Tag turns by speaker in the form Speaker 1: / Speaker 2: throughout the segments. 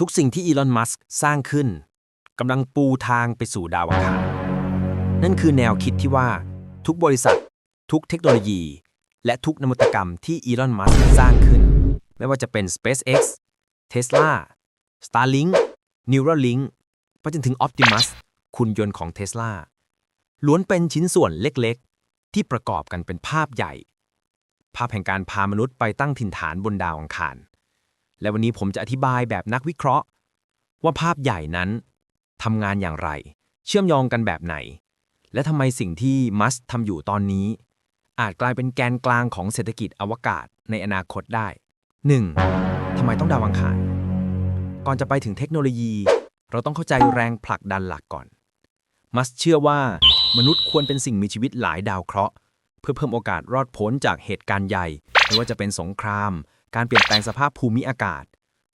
Speaker 1: ทุกสิ่งที่อีลอน มัสก์สร้างขึ้นกำลังปูทางไปสู่ดาวอังคาร นั่นคือแนวคิดที่ว่า ทุกบริษัท ทุกเทคโนโลยี และทุกนวัตกรรมที่อีลอน มัสก์สร้างขึ้น ไม่ว่าจะเป็น SpaceX Tesla Starlink Neuralink ไปจนถึง Optimus คุณยนต์ของ Tesla ล้วนเป็นชิ้นส่วนเล็กๆ ที่ประกอบกันเป็นภาพใหญ่ ภาพแห่งการพามนุษย์ไปตั้งถิ่นฐานบนดาวอังคาร และวันนี้ผมจะอธิบายแบบนักวิเคราะห์ ว่าภาพใหญ่นั้นทำงานอย่างไร เชื่อมโยงกันแบบไหน และทำไมสิ่งที่มัสทำอยู่ตอนนี้ อาจกลายเป็นแกนกลางของเศรษฐกิจอวกาศในอนาคตได้ 1. ทำไมต้องดาวอังคาร ก่อนจะไปถึงเทคโนโลยี เราต้องเข้าใจแรงผลักดันหลักก่อน มัสเชื่อว่ามนุษย์ควรเป็นสิ่งมีชีวิตหลายดาวเคราะห์ เพื่อเพิ่มโอกาสรอดพ้นจากเหตุการณ์ใหญ่ ไม่ว่าจะเป็นสงคราม การเปลี่ยนแปลงสภาพภูมิอากาศ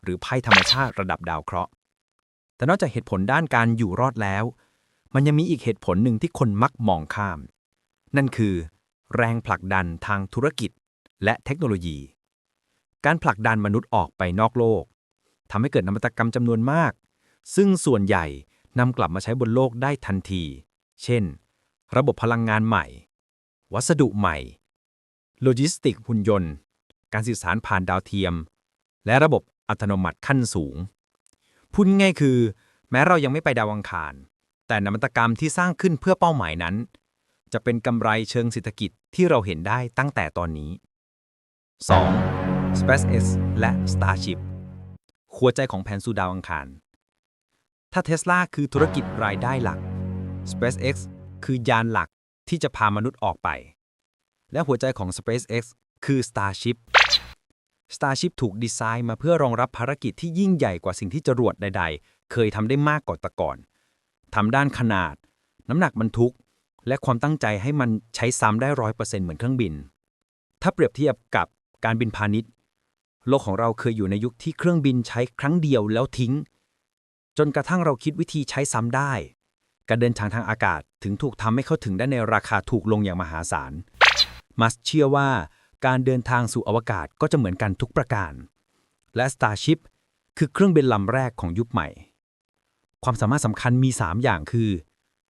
Speaker 1: หรือภัยธรรมชาติระดับดาวเคราะห์ แต่นอกจากเหตุผลด้านการอยู่รอดแล้ว มันยังมีอีกเหตุผลหนึ่งที่คนมักมองข้าม นั่นคือ แรงผลักดันทางธุรกิจ และเทคโนโลยี การผลักดันมนุษย์ออกไปนอกโลกทำให้เกิดนวัตกรรมจำนวนมาก ซึ่งส่วนใหญ่นำกลับมาใช้บนโลกได้ทันที เช่น ระบบพลังงานใหม่ วัสดุใหม่ โลจิสติกหุ่นยนต์ การสื่อสารผ่านดาวเทียม และระบบอัตโนมัติขั้นสูง พูดง่ายคือ แม้เรายังไม่ไปดาวอังคาร แต่นวัตกรรมที่สร้างขึ้นเพื่อเป้าหมายนั้น จะเป็นกำไรเชิงเศรษฐกิจที่เราเห็นได้ตั้งแต่ตอนนี้ 2. SpaceX และ Starship หัวใจของแผนสู่ดาวอังคาร ถ้าเท s l a คือธุรกิจรายได้หลัก SpaceX คือยานหลักที่จะพามนุษย์ออกไป และหัวใจของ SpaceX คือ Starship Starship ถูกดีไซน์มาเพื่อรองรับภารกิจที่ยิ่งใหญ่กว่าสิ่งที่จรวดใด ๆ เคยทำได้มากกว่าแต่ก่อนทำด้านขนาด น้ำหนักบรรทุก และความตั้งใจให้มันใช้ซ้ำได้ร้อยเปอร์เซ็นต์เหมือนเครื่องบิน ถ้าเปรียบเทียบกับการบินพาณิชย์ โลกของเราเคยอยู่ในยุคที่เครื่องบินใช้ครั้งเดียวแล้วทิ้ง จนกระทั่งเราคิดวิธีใช้ซ้ำได้ การเดินทางทางอากาศถึงถูกทำให้เข้าถึงได้ในราคาถูกลงอย่างมหาศาลมัสเชื่อว่า การเดินทางสู่อวกาศก็จะเหมือนกันทุกประการ และ Starship คือเครื่องบินลำแรกของยุคใหม่ ความสามารถสำคัญมี 3 อย่างคือ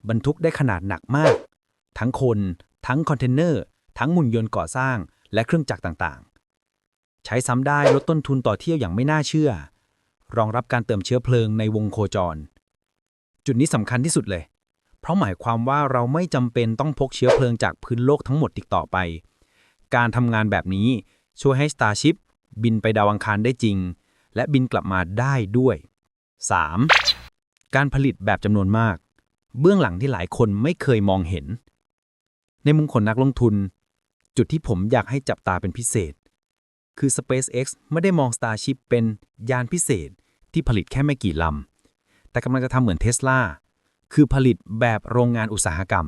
Speaker 1: บรรทุกได้ขนาดหนักมาก ทั้งคน ทั้งคอนเทนเนอร์ ทั้งหุ่นยนต์ก่อสร้าง และเครื่องจักรต่างๆ ใช้ซ้ำได้ลดต้นทุนต่อเที่ยวอย่างไม่น่าเชื่อ รองรับการเติมเชื้อเพลิงในวงโคจร จุดนี้สำคัญที่สุดเลย เพราะหมายความว่าเราไม่จำเป็นต้องพกเชื้อเพลิงจากพื้นโลกทั้งหมดอีกต่อไป การทำงานแบบนี้ช่วยให้ Starship บินไปดาวอังคารได้จริง และบินกลับมาได้ด้วย 3. การผลิตแบบจำนวนมาก เบื้องหลังที่หลายคนไม่เคยมองเห็น ในมุมของนักลงทุน จุดที่ผมอยากให้จับตาเป็นพิเศษ คือ SpaceX ไม่ได้มอง Starship เป็นยานพิเศษที่ผลิตแค่ไม่กี่ลำ แต่กำลังจะทำเหมือน Tesla คือผลิตแบบโรงงานอุตสาหกรรม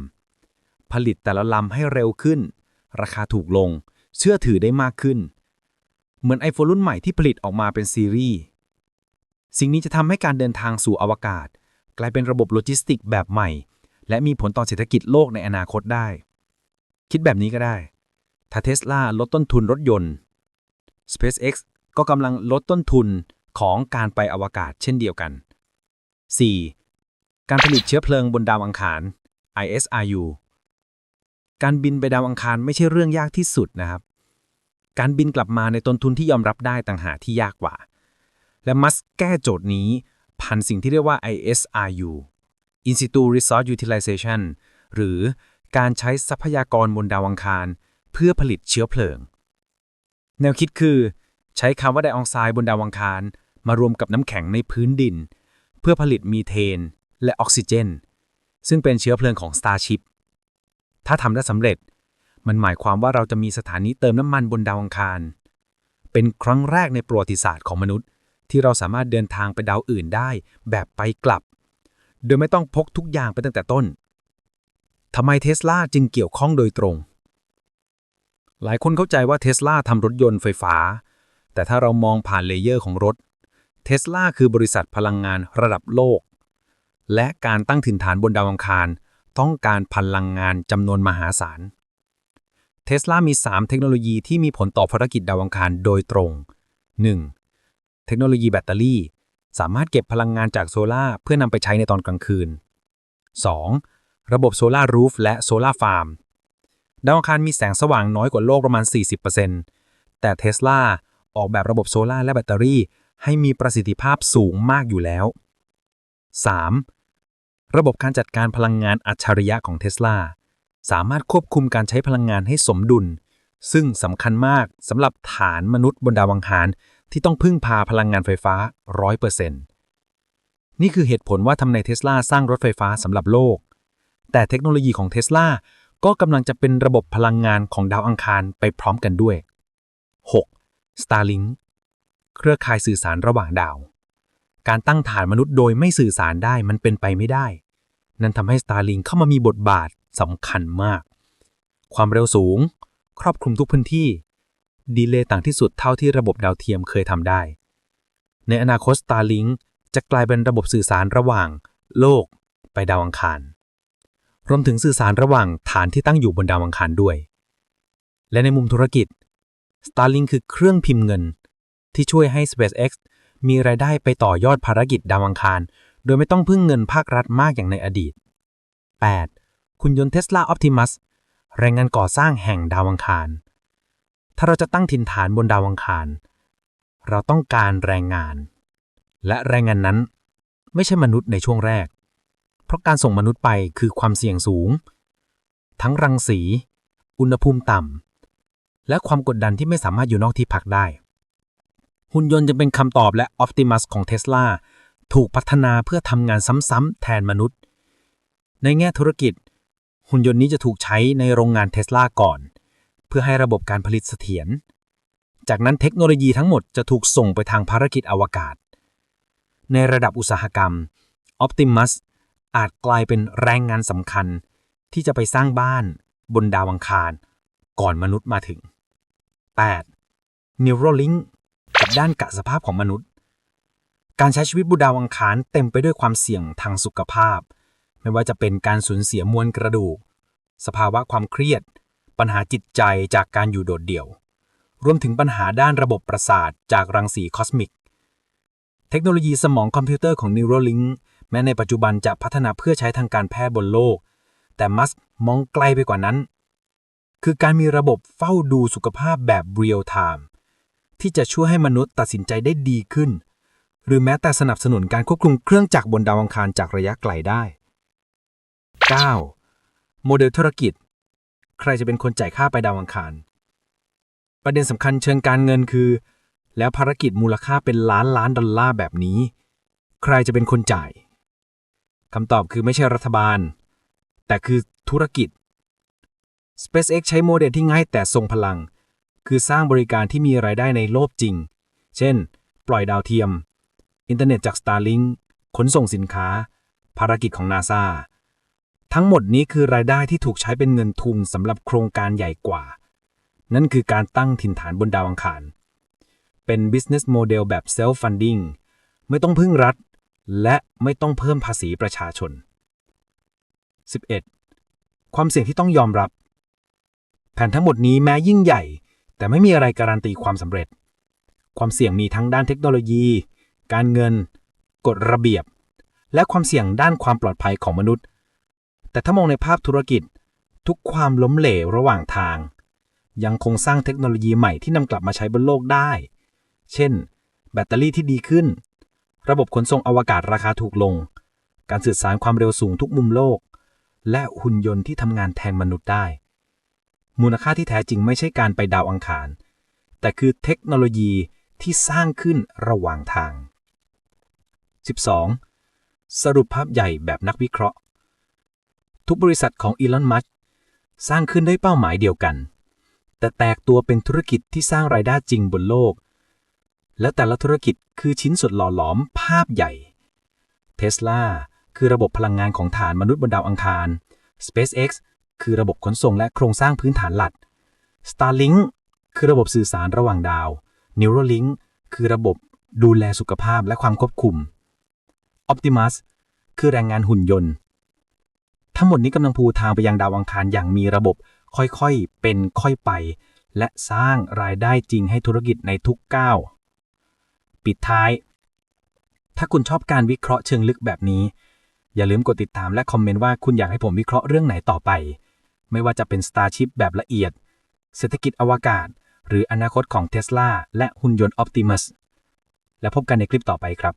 Speaker 1: ผลิตแต่ละลำให้เร็วขึ้น ราคาถูกลง เชื่อถือได้มากขึ้น เหมือน iPhone รุ่นใหม่ที่ผลิตออกมาเป็นซีรีส์ สิ่งนี้จะทำให้การเดินทางสู่อวกาศ กลายเป็นระบบโลจิสติกแบบใหม่ และมีผลต่อเศรษฐกิจโลกในอนาคตได้ คิดแบบนี้ก็ได้ ถ้าเทสลาลดต้นทุนรถยนต์ SpaceX ก็กำลังลดต้นทุนของการไปอวกาศเช่นเดียวกัน 4. การผลิตเชื้อเพลิงบนดาวอังคาร ISRU การบินไปดาวอังคารไม่ใช่เรื่องยากที่สุดนะครับ การบินกลับมาในต้นทุนที่ยอมรับได้ต่างหากที่ยากกว่า และมัสแก้โจทย์นี้ผ่านสิ่งที่เรียกว่า ISRU (Institute Resource Utilization หรือการใช้ทรัพยากรบนดาวอังคาร เพื่อผลิตเชื้อเพลิง แนวคิดคือ ใช้คาร์บอนไดออกไซด์บนดาวอังคาร มารวมกับน้ำแข็งในพื้นดิน เพื่อผลิตมีเทน และออกซิเจน ซึ่งเป็นเชื้อเพลิงของ Starship ถ้าทำได้สำเร็จ มันหมายความว่าเราจะมีสถานีเติมน้ำมันบนดาวอังคาร เป็นครั้งแรกในประวัติศาสตร์ของมนุษย์ ที่เราสามารถเดินทางไปดาวอื่นได้แบบไปกลับ โดยไม่ต้องพกทุกอย่างไปตั้งแต่ต้นทำไมเทสลาจึงเกี่ยวข้องโดยตรง หลายคนเข้าใจว่าเทสลาทำรถยนต์ไฟฟ้า แต่ถ้าเรามองผ่านเลเยอร์ของรถเทสลาคือบริษัทพลังงานระดับโลก และการตั้งถิ่นฐานบนดาวอังคาร ต้องการพลังงานจำนวนมหาศาล เทสลามี 3 เทคโนโลยีที่มีผลต่อภารกิจดาวอังคารโดยตรง 1. เทคโนโลยีแบตเตอรี่ สามารถเก็บพลังงานจากโซลาร์เพื่อนำไปใช้ในตอนกลางคืน 2. ระบบโซลารูฟและโซลาฟาร์ม ดาวอังคารมีแสงสว่างน้อยกว่าโลกประมาณ 40%แต่เทสลาออกแบบระบบโซลาร์และแบตเตอรี่ ให้มีประสิทธิภาพสูงมากอยู่แล้ว 3. ระบบการจัดการพลังงานอัจฉริยะของเทสลาสามารถควบคุมการใช้พลังงานให้สมดุล ซึ่งสำคัญมากสำหรับฐานมนุษย์บนดาวังคารที่ต้องพึ่งพาพลังงานไฟฟ้า 100%นี่คือเหตุผลว่าทำไมเทสลาสร้างรถไฟฟ้าสำหรับโลก แต่เทคโนโลยีของเทสลาก็กำลังจะเป็นระบบพลังงานของดาวอังคารไปพร้อมกันด้วย 6. Starlink เครือข่ายสื่อสารระหว่างดาว การตั้งฐานมนุษย์โดยไม่สื่อสารได้มันเป็นไปไม่ได้ นั่นทำให้ Starlink เข้ามามีบทบาทสำคัญมาก ความเร็วสูง ครอบคลุมทุกพื้นที่ ดีเลย์ต่างที่สุดเท่าที่ระบบดาวเทียมเคยทำได้ ในอนาคต Starlink จะกลายเป็นระบบสื่อสารระหว่าง โลกไปดาวอังคาร รวมถึงสื่อสารระหว่างฐานที่ตั้งอยู่บนดาวอังคารด้วย และในมุมธุรกิจ Starlink คือเครื่องพิมพ์เงินที่ช่วยให้ SpaceX มีรายได้ไปต่อยอดภารกิจดาวอังคาร โดยไม่ต้องพึ่งเงินภาครัฐมากอย่างในอดีต 8. คุณยนต์ Tesla Optimus แรงงานก่อสร้างแห่งดาวอังคาร ถ้าเราจะตั้งถิ่นฐานบนดาวอังคาร เราต้องการแรงงาน และแรงงานนั้นไม่ใช่มนุษย์ในช่วงแรก เพราะการส่งมนุษย์ไปคือความเสี่ยงสูง ทั้งรังสี อุณหภูมิต่ำ และความกดดันที่ไม่สามารถอยู่นอกที่พักได้ หุ่นยนต์จะเป็นคำตอบและ Optimus ของ Tesla ถูกพัฒนาเพื่อทำงานซ้ำๆแทนมนุษย์ ในแง่ธุรกิจ หุ่นยนต์นี้จะถูกใช้ในโรงงานเทสลาก่อน เพื่อให้ระบบการผลิตเสถียร จากนั้นเทคโนโลยีทั้งหมดจะถูกส่งไปทางภารกิจอวกาศ ในระดับอุตสาหกรรม Optimus อาจกลายเป็นแรงงานสำคัญ ที่จะไปสร้างบ้านบนดาวอังคาร ก่อนมนุษย์มาถึง 8. Neuralink กับด้านกะสภาพของมนุษย์ การใช้ชีวิตบนดาวอังคารเต็มไปด้วยความเสี่ยงทางสุขภาพ ไม่ว่าจะเป็นการสูญเสียมวลกระดูก สภาวะความเครียด ปัญหาจิตใจจากการอยู่โดดเดี่ยว รวมถึงปัญหาด้านระบบประสาทจากรังสีคอสมิก เทคโนโลยีสมองคอมพิวเตอร์ของ Neuralink แม้ในปัจจุบันจะพัฒนาเพื่อใช้ทางการแพทย์บนโลก แต่มัสมองไกลไปกว่านั้น คือการมีระบบเฝ้าดูสุขภาพแบบเรียลไทม์ ที่จะช่วยให้มนุษย์ตัดสินใจได้ดีขึ้น หรือแม้แต่สนับสนุนการควบคุมเครื่องจักรบนดาวอังคารจากระยะไกลได้ 9. โมเดลธุรกิจ ใครจะเป็นคนจ่ายค่าไปดาวอังคาร ประเด็นสำคัญเชิงการเงินคือ แล้วภารกิจมูลค่าเป็นล้านล้านดอลลาร์แบบนี้ ใครจะเป็นคนจ่ายคำตอบคือไม่ใช่รัฐบาล แต่คือธุรกิจ SpaceX ใช้โมเดลที่ง่ายแต่ทรงพลัง คือสร้างบริการที่มีรายได้ในโลกจริง เช่น ปล่อยดาวเทียม อินเทอร์เน็ตจาก Starlink ขนส่งสินค้า ภารกิจของ NASA ทั้งหมดนี้คือรายได้ที่ถูกใช้เป็นเงินทุนสำหรับโครงการใหญ่กว่า นั่นคือการตั้งถิ่นฐานบนดาวอังคาร เป็น business model แบบ self funding ไม่ต้องพึ่งรัฐ และไม่ต้องเพิ่มภาษีประชาชน 11. ความเสี่ยงที่ต้องยอมรับ แผนทั้งหมดนี้แม้ยิ่งใหญ่ แต่ไม่มีอะไรการันตีความสำเร็จ ความเสี่ยงมีทั้งด้านเทคโนโลยี การเงิน กฎระเบียบ และความเสี่ยงด้านความปลอดภัยของมนุษย์ แต่ถ้ามองในภาพธุรกิจ ทุกความล้มเหลวระหว่างทาง ยังคงสร้างเทคโนโลยีใหม่ที่นำกลับมาใช้บนโลกได้ เช่น แบตเตอรี่ที่ดีขึ้น ระบบขนส่งอวกาศราคาถูกลง การสื่อสารความเร็วสูงทุกมุมโลก และหุ่นยนต์ที่ทำงานแทนมนุษย์ได้ มูลค่าที่แท้จริงไม่ใช่การไปดาวอังคาร แต่คือเทคโนโลยีที่สร้างขึ้นระหว่างทาง 12. สรุปภาพใหญ่แบบนักวิเคราะห์ ทุกบริษัทของอีลอน มัสสร้างขึ้นได้เป้าหมายเดียวกัน แต่แตกตัวเป็นธุรกิจที่สร้างรายได้จริงบนโลก และแต่ละธุรกิจคือชิ้นส่วนหล่อหลอมภาพใหญ่เทสลาคือระบบพลังงานของฐานมนุษย์บนดาวอังคาร SpaceX คือระบบขนส่งและโครงสร้างพื้นฐานหลัก Starlink คือระบบสื่อสารระหว่างดาว Neuralink คือระบบดูแลสุขภาพและความควบคุม Optimus คือแรงงานหุ่นยนต์ ทั้งหมดนี้กำลังพูทางไปยังดาวอังคารอย่างมีระบบค่อยๆ เป็นค่อยไป และสร้างรายได้จริงให้ธุรกิจในทุกก้าว ปิดท้าย
Speaker 2: ถ้าคุณชอบการวิเคราะห์เชิงลึกแบบนี้ อย่าลืมกดติดตามและคอมเมนต์ว่าคุณอยากให้ผมวิเคราะห์เรื่องไหนต่อไป ไม่ว่าจะเป็น Starship แบบละเอียด เศรษฐกิจอวกาศ หรืออนาคตของเท s l a และหุ่นยนต์ Optimus และพบกันในคลิปต่อไปครับ